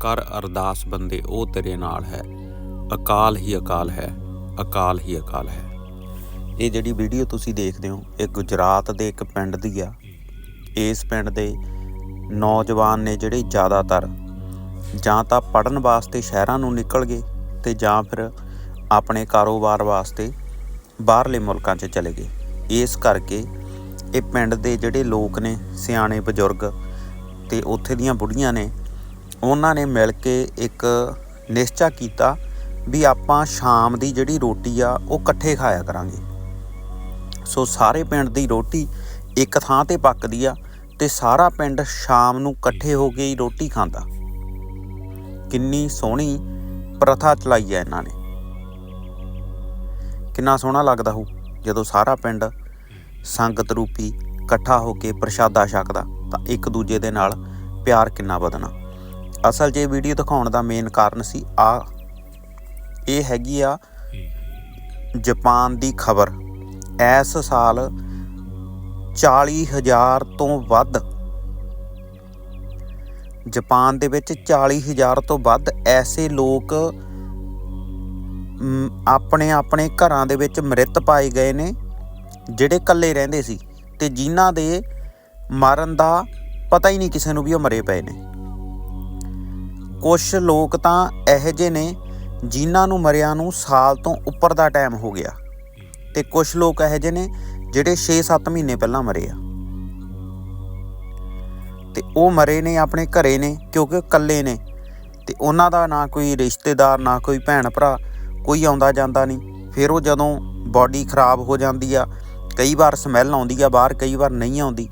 ਕਰ ਅਰਦਾਸ ਬੰਦੇ, ਉਹ ਤੇਰੇ ਨਾਲ ਹੈ। ਅਕਾਲ ਹੀ ਅਕਾਲ ਹੈ, ਅਕਾਲ ਹੀ ਅਕਾਲ ਹੈ। ਇਹ ਜਿਹੜੀ ਵੀਡੀਓ ਤੁਸੀਂ ਦੇਖਦੇ ਹੋ, ਇਹ ਗੁਜਰਾਤ ਦੇ ਇੱਕ ਪਿੰਡ ਦੀ ਆ। ਇਸ ਪਿੰਡ ਦੇ ਨੌਜਵਾਨ ਨੇ ਜਿਹੜੇ ਜ਼ਿਆਦਾਤਰ ਜਾਂ ਤਾਂ ਪੜਨ ਵਾਸਤੇ ਸ਼ਹਿਰਾਂ ਨੂੰ ਨਿਕਲ ਗਏ ਤੇ ਜਾਂ ਫਿਰ ਆਪਣੇ ਕਾਰੋਬਾਰ ਵਾਸਤੇ ਬਾਹਰਲੇ ਮੁਲਕਾਂ 'ਚ ਚਲੇ ਗਏ। ਇਸ ਕਰਕੇ ਇਹ ਪਿੰਡ ਦੇ ਜਿਹੜੇ ਲੋਕ ਨੇ, ਸਿਆਣੇ ਬਜ਼ੁਰਗ, ਤੇ ਉੱਥੇ ਦੀਆਂ ਬੁੜੀਆਂ ਨੇ ਉਹਨਾਂ ਨੇ ਮਿਲ ਕੇ ਇੱਕ ਨਿਸ਼ਚਾ ਕੀਤਾ ਵੀ ਆਪਾਂ ਸ਼ਾਮ ਦੀ ਜਿਹੜੀ ਰੋਟੀ ਆ, ਉਹ ਇਕੱਠੇ ਖਾਇਆ ਕਰਾਂਗੇ। ਸੋ ਸਾਰੇ ਪਿੰਡ ਦੀ ਰੋਟੀ ਇੱਕ ਥਾਂ ਤੇ ਪੱਕਦੀ ਆ ਤੇ ਸਾਰਾ ਪਿੰਡ ਸ਼ਾਮ ਨੂੰ ਇਕੱਠੇ ਹੋ ਕੇ ਹੀ ਰੋਟੀ ਖਾਂਦਾ। ਕਿੰਨੀ ਸੋਹਣੀ ਪ੍ਰਥਾ ਚਲਾਈ ਆ ਇਹਨਾਂ ਨੇ। ਕਿੰਨਾ ਸੋਹਣਾ ਲੱਗਦਾ ਹੋ ਜਦੋਂ ਸਾਰਾ ਪਿੰਡ ਸੰਗਤ ਰੂਪੀ ਇਕੱਠਾ ਹੋ ਕੇ ਪ੍ਰਸ਼ਾਦਾ ਛਕਦਾ ਤਾਂ ਇੱਕ ਦੂਜੇ ਦੇ ਨਾਲ ਪਿਆਰ ਕਿੰਨਾ ਵਧਣਾ। ਅਸਲ 'ਚ ਇਹ ਵੀਡੀਓ ਦਿਖਾਉਣ ਦਾ ਮੇਨ ਕਾਰਨ ਸੀ, ਆ, ਇਹ ਹੈਗੀ ਆ ਜਾਪਾਨ ਦੀ ਖਬਰ। ਇਸ ਸਾਲ 40000 ਤੋਂ ਵੱਧ, ਜਾਪਾਨ ਦੇ ਵਿੱਚ 40000 ਤੋਂ ਵੱਧ ਐਸੇ ਲੋਕ ਆਪਣੇ ਆਪਣੇ ਘਰਾਂ ਦੇ ਵਿੱਚ ਮ੍ਰਿਤ ਪਾਏ ਗਏ ਨੇ, ਜਿਹੜੇ ਇਕੱਲੇ ਰਹਿੰਦੇ ਸੀ ਤੇ ਜਿਨ੍ਹਾਂ ਦੇ ਮਰਨ ਦਾ ਪਤਾ ਹੀ ਨਹੀਂ ਕਿਸੇ ਨੂੰ ਵੀ ਉਹ ਮਰੇ ਪਏ ਨੇ। ਕੁਝ ਲੋਕ ਤਾਂ ਇਹੋ ਜਿਹੇ ਨੇ ਜਿਨ੍ਹਾਂ ਨੂੰ ਮਰਿਆਂ ਨੂੰ ਸਾਲ ਤੋਂ ਉੱਪਰ ਦਾ ਟਾਈਮ ਹੋ ਗਿਆ। ਤੇ ਕੁਝ ਲੋਕ ਇਹੋ ਜਿਹੇ ਨੇ ਜਿਹੜੇ 6-7 ਮਹੀਨੇ ਪਹਿਲਾਂ ਮਰੇ ਆ। ਤੇ ਉਹ ਮਰੇ ਨੇ, ਆਪਣੇ ਘਰੇ ਨੇ, ਕਿਉਂਕਿ ਉਹ ਇਕੱਲੇ ਨੇ। ਤੇ ਉਹਨਾਂ ਦਾ ਨਾ ਕੋਈ ਰਿਸ਼ਤੇਦਾਰ, ਨਾ ਕੋਈ ਭੈਣ ਭਰਾ ਕੋਈ ਆਉਂਦਾ ਜਾਂਦਾ ਨਹੀਂ। ਫਿਰ ਉਹ ਜਦੋਂ ਬਾਡੀ ਖਰਾਬ ਹੋ ਜਾਂਦੀ ਆ, ਕਈ ਵਾਰ ਸਮੈਲ ਆਉਂਦੀ ਆ, ਬਾਹਰ ਕਈ ਵਾਰ ਨਹੀਂ ਆਉਂਦੀ।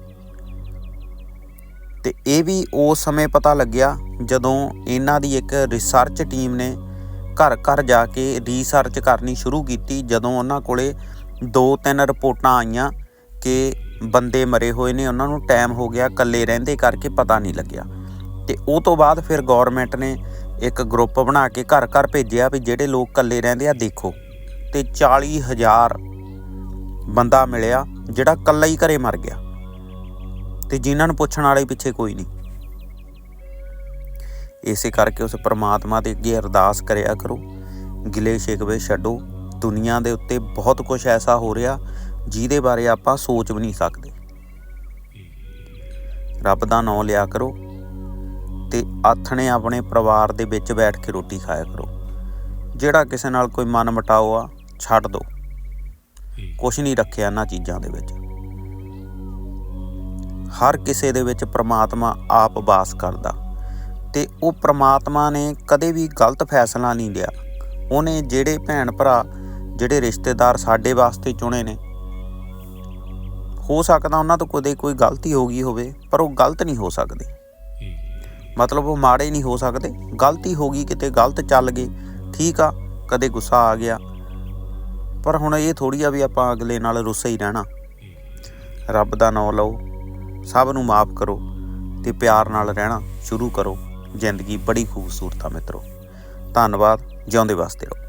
ਤੇ ਇਹ ਵੀ ਉਸ ਸਮੇਂ ਪਤਾ ਲੱਗਿਆ ਜਦੋਂ ਇਹਨਾਂ ਦੀ ਇੱਕ ਰਿਸਰਚ ਟੀਮ ਨੇ ਘਰ ਘਰ ਜਾ ਕੇ ਰਿਸਰਚ ਕਰਨੀ ਸ਼ੁਰੂ ਕੀਤੀ, ਜਦੋਂ ਉਹਨਾਂ ਕੋਲੇ ਦੋ ਤਿੰਨ ਰਿਪੋਰਟਾਂ ਆਈਆਂ ਕਿ ਬੰਦੇ ਮਰੇ ਹੋਏ ਨੇ, ਉਹਨਾਂ ਨੂੰ ਟਾਈਮ ਹੋ ਗਿਆ ਇਕੱਲੇ ਰਹਿੰਦੇ ਕਰਕੇ ਪਤਾ ਨਹੀਂ ਲੱਗਿਆ। ਤੇ ਉਹ ਤੋਂ ਬਾਅਦ ਫਿਰ ਗਵਰਨਮੈਂਟ ਨੇ ਇੱਕ ਗਰੁੱਪ ਬਣਾ ਕੇ ਘਰ ਘਰ ਭੇਜਿਆ ਵੀ ਜਿਹੜੇ ਲੋਕ ਇਕੱਲੇ ਰਹਿੰਦੇ ਆ, ਦੇਖੋ। ਤੇ 40000 ਬੰਦਾ ਮਿਲਿਆ ਜਿਹੜਾ ਇਕੱਲਾ ਹੀ ਘਰੇ ਮਰ ਗਿਆ। ਤੇ ਜਿਨ੍ਹਾਂ ਨੂੰ ਪੁੱਛਣ ਵਾਲੇ ਪਿੱਛੇ ਕੋਈ ਨਹੀਂ। ਇਸੇ ਕਰਕੇ ਉਸ ਪ੍ਰਮਾਤਮਾ ਦੇ ਅੱਗੇ ਅਰਦਾਸ ਕਰਿਆ ਕਰੋ। ਗਿਲੇ ਸ਼ਿਕਵੇ ਛੱਡੋ। ਦੁਨੀਆ ਦੇ ਉੱਤੇ ਬਹੁਤ ਕੁਝ ਐਸਾ ਹੋ ਰਿਹਾ ਜਿਹਦੇ ਬਾਰੇ ਆਪਾਂ ਸੋਚ ਵੀ ਨਹੀਂ ਸਕਦੇ। ਰੱਬ ਦਾ ਨਾਮ ਲਿਆ ਕਰੋ ਤੇ ਆਥਣੇ ਆਪਣੇ ਪਰਿਵਾਰ ਦੇ ਵਿੱਚ ਬੈਠ ਕੇ ਰੋਟੀ ਖਾਇਆ ਕਰੋ। ਜਿਹੜਾ ਕਿਸੇ ਨਾਲ ਕੋਈ ਮਨ ਮਟਾਓ ਆ, ਛੱਡ ਦਿਓ ਕੁਝ ਨਹੀਂ ਰੱਖਿਆ ਇਹਨਾਂ ਚੀਜ਼ਾਂ ਦੇ ਵਿੱਚ। ਹਰ ਕਿਸੇ ਦੇ ਵਿੱਚ ਪ੍ਰਮਾਤਮਾ ਆਪ ਵਾਸ ਕਰਦਾ। ਤੇ ਉਹ ਪ੍ਰਮਾਤਮਾ ਨੇ ਕਦੇ ਵੀ ਗਲਤ ਫੈਸਲਾ ਨਹੀਂ ਲਿਆ। ਉਹਨੇ ਜਿਹੜੇ ਭੈਣ ਭਰਾ, ਜਿਹੜੇ ਰਿਸ਼ਤੇਦਾਰ ਸਾਡੇ ਵਾਸਤੇ ਚੁਣੇ ਨੇ, ਹੋ ਸਕਦਾ ਉਹਨਾਂ ਤੋਂ ਕਦੇ ਕੋਈ ਗਲਤੀ ਹੋ ਗਈ ਹੋਵੇ, ਪਰ ਉਹ ਗਲਤ ਨਹੀਂ ਹੋ ਸਕਦੇ। ਮਤਲਬ ਉਹ ਮਾੜੇ ਨਹੀਂ ਹੋ ਸਕਦੇ। ਗਲਤੀ ਹੋ ਗਈ, ਕਿਤੇ ਗਲਤ ਚੱਲ ਗਏ, ਠੀਕ ਆ, ਕਦੇ ਗੁੱਸਾ ਆ ਗਿਆ। ਪਰ ਹੁਣ ਇਹ ਥੋੜੀ ਆ ਵੀ ਆਪਾਂ ਅਗਲੇ ਨਾਲ ਰੁੱਸੇ ਹੀ ਰਹਿਣਾ। ਰੱਬ ਦਾ ਨਾਮ ਲਓ। ਸਭ ਨੂੰ ਮਾਫ ਕਰੋ ਤੇ ਪਿਆਰ ਨਾਲ ਰਹਿਣਾ ਸ਼ੁਰੂ ਕਰੋ। ਜ਼ਿੰਦਗੀ ਬੜੀ ਖੂਬਸੂਰਤ ਆ ਮਿੱਤਰੋ। ਧੰਨਵਾਦ, ਜਿਉਂਦੇ ਵਾਸਤੇ ਰਹੋ।